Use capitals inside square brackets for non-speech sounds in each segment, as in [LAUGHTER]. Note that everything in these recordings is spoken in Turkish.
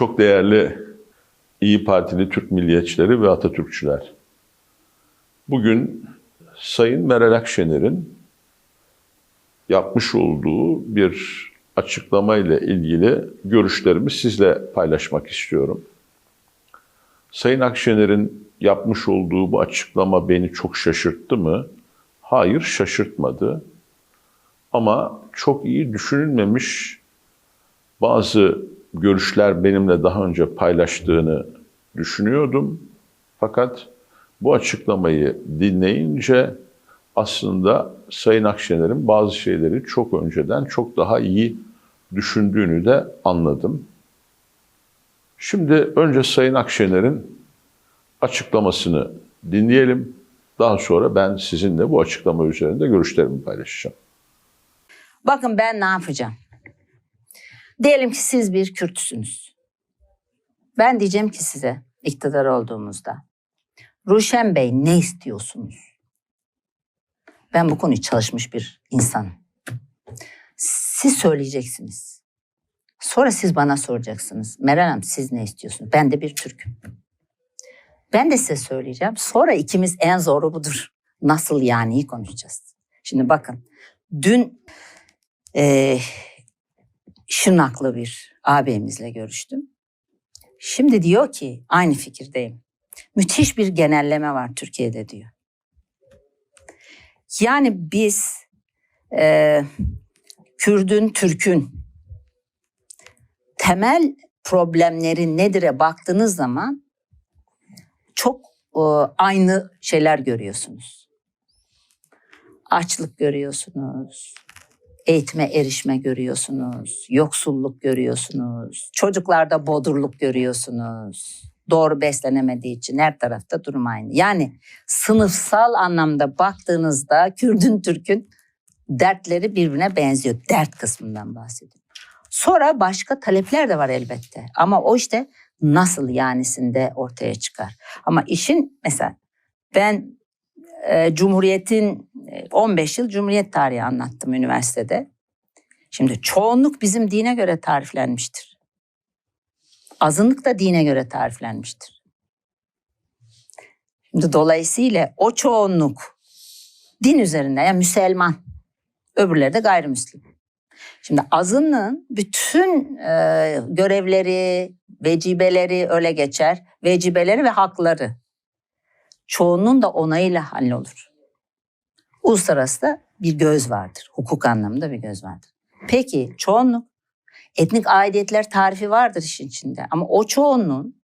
Çok değerli İyi Partili Türk milliyetçileri ve Atatürkçüler. Bugün Sayın Meral Akşener'in yapmış olduğu bir açıklama ile ilgili görüşlerimi sizle paylaşmak istiyorum. Sayın Akşener'in yapmış olduğu bu açıklama beni çok şaşırttı mı? Hayır, şaşırtmadı. Ama çok iyi düşünülmemiş bazı görüşler benimle daha önce paylaştığını düşünüyordum. Fakat bu açıklamayı dinleyince aslında Sayın Akşener'in bazı şeyleri çok önceden çok daha iyi düşündüğünü de anladım. Şimdi önce Sayın Akşener'in açıklamasını dinleyelim. Daha sonra ben sizinle bu açıklama üzerinde görüşlerimi paylaşacağım. Bakın ben ne yapacağım? Diyelim ki siz bir Kürtsünüz. Ben diyeceğim ki size iktidar olduğumuzda. Ruşen Bey ne istiyorsunuz? Ben bu konuyu çalışmış bir insanım. Siz söyleyeceksiniz. Sonra siz bana soracaksınız. Meral Hanım siz ne istiyorsunuz? Ben de bir Türk'üm. Ben de size söyleyeceğim. Sonra ikimiz en zoru budur. Nasıl yani konuşacağız. Şimdi bakın. Dün e, Şırnaklı bir ağabeyimizle görüştüm. Şimdi diyor ki aynı fikirdeyim. Müthiş bir genelleme var Türkiye'de diyor. Yani biz e, Kürdün, Türk'ün temel problemleri nedir'e baktığınız zaman çok e, aynı şeyler görüyorsunuz. Açlık görüyorsunuz, eğitime erişme görüyorsunuz, yoksulluk görüyorsunuz, çocuklarda bodurluk görüyorsunuz. Doğru beslenemediği için her tarafta durum aynı. Yani sınıfsal anlamda baktığınızda Kürdün Türk'ün dertleri birbirine benziyor. Dert kısmından bahsediyorum. Sonra başka talepler de var elbette. Ama o işte nasıl yanisinde ortaya çıkar. Ama işin mesela ben e, Cumhuriyet'in 15 yıl Cumhuriyet tarihi anlattım üniversitede. Şimdi çoğunluk bizim dine göre tariflenmiştir. Azınlık da dine göre tariflenmiştir. Şimdi dolayısıyla o çoğunluk din üzerinde yani Müslüman, öbürleri de gayrimüslim. Şimdi azınlığın bütün e, görevleri, vecibeleri öyle geçer. Vecibeleri ve hakları çoğunun da onayıyla hallolur. Uluslararası da bir göz vardır. Hukuk anlamında bir göz vardır. Peki çoğunluk etnik aidiyetler tarifi vardır işin içinde. Ama o çoğunluğun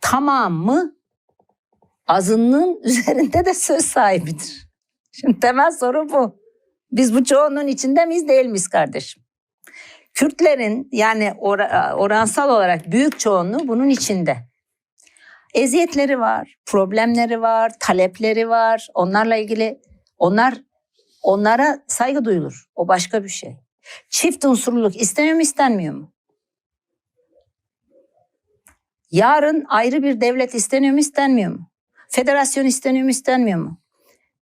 tamamı azınlığın [LAUGHS] üzerinde de söz sahibidir. Şimdi temel soru bu. Biz bu çoğunluğun içinde miyiz değil miyiz kardeşim? Kürtlerin yani or- oransal olarak büyük çoğunluğu bunun içinde. Eziyetleri var, problemleri var, talepleri var. Onlarla ilgili onlar onlara saygı duyulur. O başka bir şey. Çift unsurluluk isteniyor mu istenmiyor mu? Yarın ayrı bir devlet isteniyor mu istenmiyor mu? Federasyon isteniyor mu istenmiyor mu?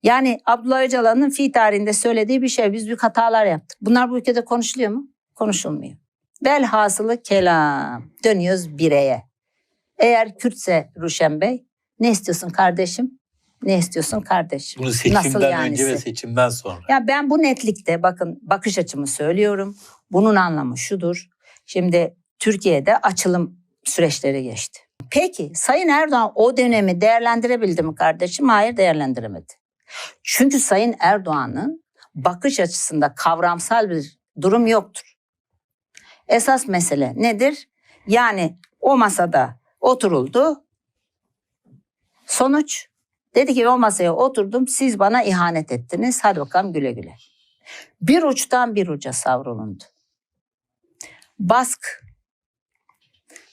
Yani Abdullah Öcalan'ın fi tarihinde söylediği bir şey. Biz büyük hatalar yaptık. Bunlar bu ülkede konuşuluyor mu? Konuşulmuyor. Velhasılı kelam. Dönüyoruz bireye. Eğer Kürtse Ruşen Bey ne istiyorsun kardeşim? Ne istiyorsun kardeşim? Bunu seçimden yanisi? önce ve seçimden sonra. Ya ben bu netlikte bakın bakış açımı söylüyorum. Bunun anlamı şudur. Şimdi Türkiye'de açılım süreçleri geçti. Peki Sayın Erdoğan o dönemi değerlendirebildi mi kardeşim? Hayır değerlendiremedi. Çünkü Sayın Erdoğan'ın bakış açısında kavramsal bir durum yoktur. Esas mesele nedir? Yani o masada oturuldu. Sonuç dedi ki o masaya oturdum siz bana ihanet ettiniz. Hadi bakalım güle güle. Bir uçtan bir uca savrulundu. Bask,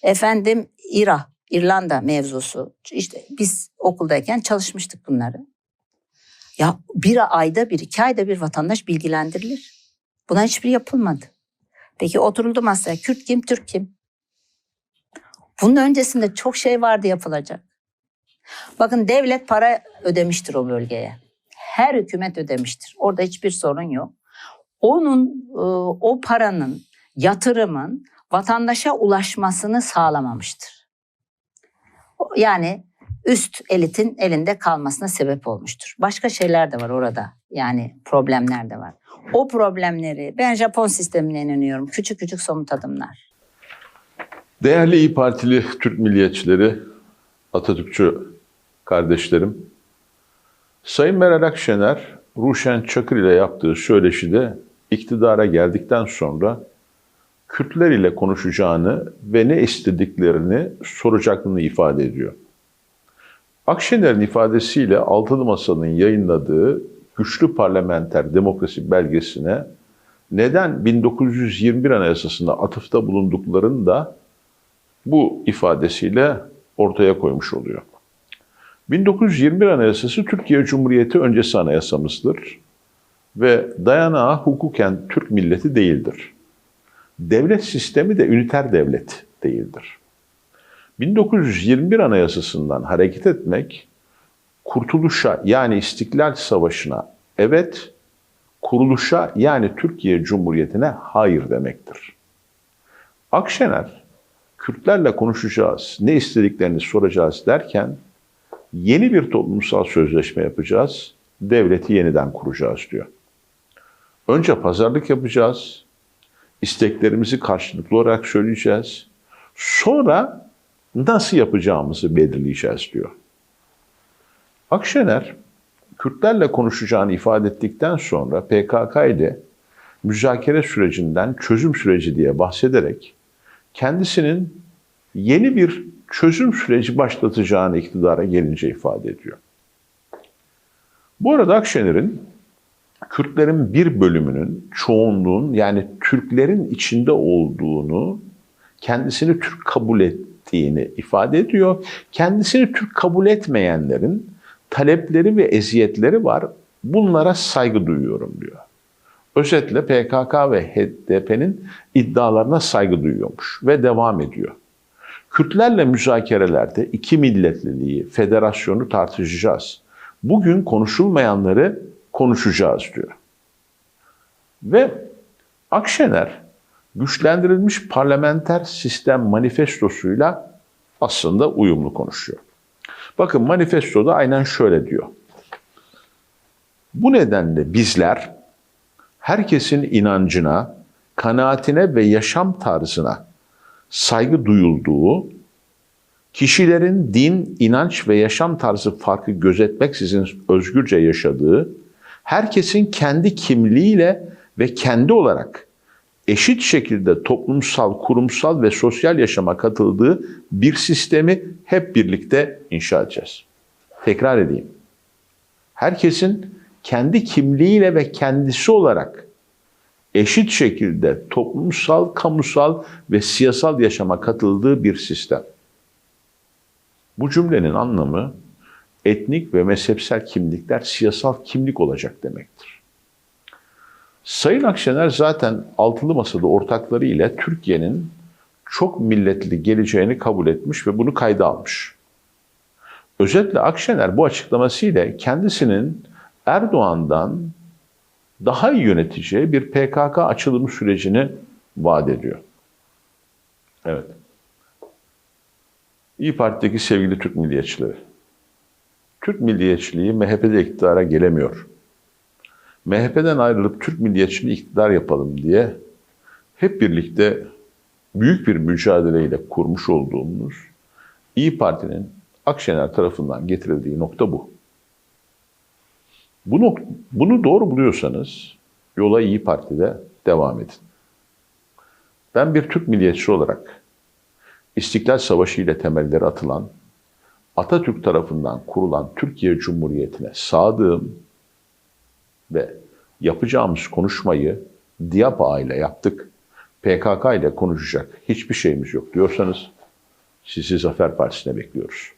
efendim İRA, İrlanda mevzusu. İşte biz okuldayken çalışmıştık bunları. Ya bir ayda bir, iki ayda bir vatandaş bilgilendirilir. Buna hiçbir yapılmadı. Peki oturuldu masaya. Kürt kim, Türk kim? Bunun öncesinde çok şey vardı yapılacak. Bakın devlet para ödemiştir o bölgeye. Her hükümet ödemiştir. Orada hiçbir sorun yok. Onun e, o paranın, yatırımın vatandaşa ulaşmasını sağlamamıştır. Yani üst elitin elinde kalmasına sebep olmuştur. Başka şeyler de var orada. Yani problemler de var. O problemleri ben Japon sistemine inanıyorum. Küçük küçük somut adımlar. Değerli İyi Partili Türk milliyetçileri, Atatürkçü kardeşlerim, Sayın Meral Akşener, Ruşen Çakır ile yaptığı söyleşide iktidara geldikten sonra Kürtler ile konuşacağını ve ne istediklerini soracaklarını ifade ediyor. Akşener'in ifadesiyle Altılı Masa'nın yayınladığı Güçlü Parlamenter Demokrasi belgesine neden 1921 Anayasası'nda atıfta bulunduklarını da bu ifadesiyle ortaya koymuş oluyor. 1921 Anayasası Türkiye Cumhuriyeti öncesi anayasamızdır ve dayanağı hukuken Türk milleti değildir. Devlet sistemi de üniter devlet değildir. 1921 Anayasası'ndan hareket etmek kurtuluşa yani İstiklal Savaşı'na evet, kuruluşa yani Türkiye Cumhuriyeti'ne hayır demektir. Akşener Kürtlerle konuşacağız, ne istediklerini soracağız derken yeni bir toplumsal sözleşme yapacağız, devleti yeniden kuracağız diyor. Önce pazarlık yapacağız, isteklerimizi karşılıklı olarak söyleyeceğiz. Sonra nasıl yapacağımızı belirleyeceğiz diyor. Akşener Kürtlerle konuşacağını ifade ettikten sonra PKK ile müzakere sürecinden çözüm süreci diye bahsederek kendisinin yeni bir çözüm süreci başlatacağını iktidara gelince ifade ediyor. Bu arada Akşener'in Kürtlerin bir bölümünün, çoğunluğun yani Türklerin içinde olduğunu, kendisini Türk kabul ettiğini ifade ediyor. Kendisini Türk kabul etmeyenlerin talepleri ve eziyetleri var. Bunlara saygı duyuyorum diyor. Özetle PKK ve HDP'nin iddialarına saygı duyuyormuş ve devam ediyor. Kürtlerle müzakerelerde iki milletliliği, federasyonu tartışacağız. Bugün konuşulmayanları konuşacağız diyor. Ve Akşener güçlendirilmiş parlamenter sistem manifestosuyla aslında uyumlu konuşuyor. Bakın manifestoda aynen şöyle diyor. Bu nedenle bizler herkesin inancına, kanaatine ve yaşam tarzına saygı duyulduğu, kişilerin din, inanç ve yaşam tarzı farkı gözetmeksizin özgürce yaşadığı, herkesin kendi kimliğiyle ve kendi olarak eşit şekilde toplumsal, kurumsal ve sosyal yaşama katıldığı bir sistemi hep birlikte inşa edeceğiz. Tekrar edeyim. Herkesin kendi kimliğiyle ve kendisi olarak eşit şekilde toplumsal, kamusal ve siyasal yaşama katıldığı bir sistem. Bu cümlenin anlamı etnik ve mezhepsel kimlikler siyasal kimlik olacak demektir. Sayın Akşener zaten altılı masada ortakları ile Türkiye'nin çok milletli geleceğini kabul etmiş ve bunu kayda almış. Özetle Akşener bu açıklamasıyla kendisinin Erdoğan'dan daha iyi yöneteceği bir PKK açılımı sürecini vaat ediyor. Evet. İyi Parti'deki sevgili Türk milliyetçileri. Türk milliyetçiliği MHP'de iktidara gelemiyor. MHP'den ayrılıp Türk milliyetçiliği iktidar yapalım diye hep birlikte büyük bir mücadeleyle kurmuş olduğumuz İyi Parti'nin Akşener tarafından getirildiği nokta bu. Bunu, bunu doğru buluyorsanız yola İyi Parti'de devam edin. Ben bir Türk milliyetçisi olarak İstiklal Savaşı ile temelleri atılan Atatürk tarafından kurulan Türkiye Cumhuriyeti'ne sadığım ve yapacağımız konuşmayı DİAPA ile yaptık. PKK ile konuşacak hiçbir şeyimiz yok diyorsanız sizi Zafer Partisi'ne bekliyoruz.